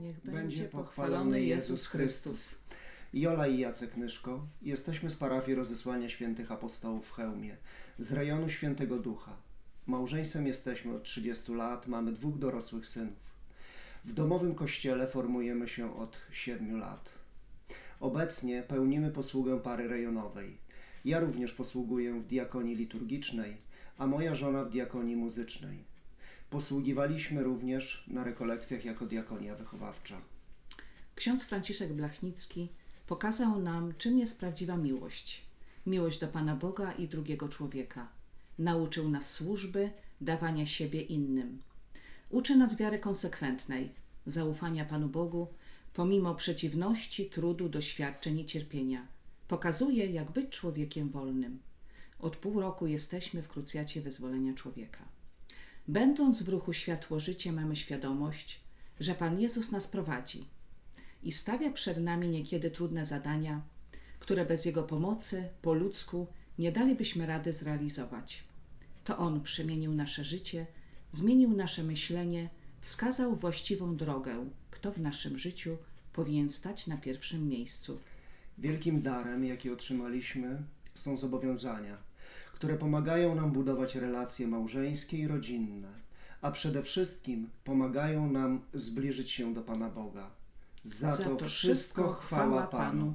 Niech będzie pochwalony Jezus Chrystus. Jola i Jacek Nyszko. Jesteśmy z parafii Rozesłania Świętych Apostołów w Chełmie, z rejonu Świętego Ducha. Małżeństwem jesteśmy od 30 lat, mamy dwóch dorosłych synów. W domowym kościele formujemy się od 7 lat. Obecnie pełnimy posługę pary rejonowej. Ja również posługuję w diakonii liturgicznej, a moja żona w diakonii muzycznej. Posługiwaliśmy również na rekolekcjach jako diakonia wychowawcza. Ksiądz Franciszek Blachnicki pokazał nam, czym jest prawdziwa miłość. Miłość do Pana Boga i drugiego człowieka. Nauczył nas służby, dawania siebie innym. Uczy nas wiary konsekwentnej, zaufania Panu Bogu, pomimo przeciwności, trudu, doświadczeń i cierpienia. Pokazuje, jak być człowiekiem wolnym. Od pół roku jesteśmy w krucjacie wyzwolenia człowieka. Będąc w ruchu światło życie, mamy świadomość, że Pan Jezus nas prowadzi i stawia przed nami niekiedy trudne zadania, które bez Jego pomocy, po ludzku, nie dalibyśmy rady zrealizować. To On przemienił nasze życie, zmienił nasze myślenie, wskazał właściwą drogę, kto w naszym życiu powinien stać na pierwszym miejscu. Wielkim darem, jaki otrzymaliśmy, są zobowiązania, które pomagają nam budować relacje małżeńskie i rodzinne, a przede wszystkim pomagają nam zbliżyć się do Pana Boga. Za, to wszystko chwała Panu.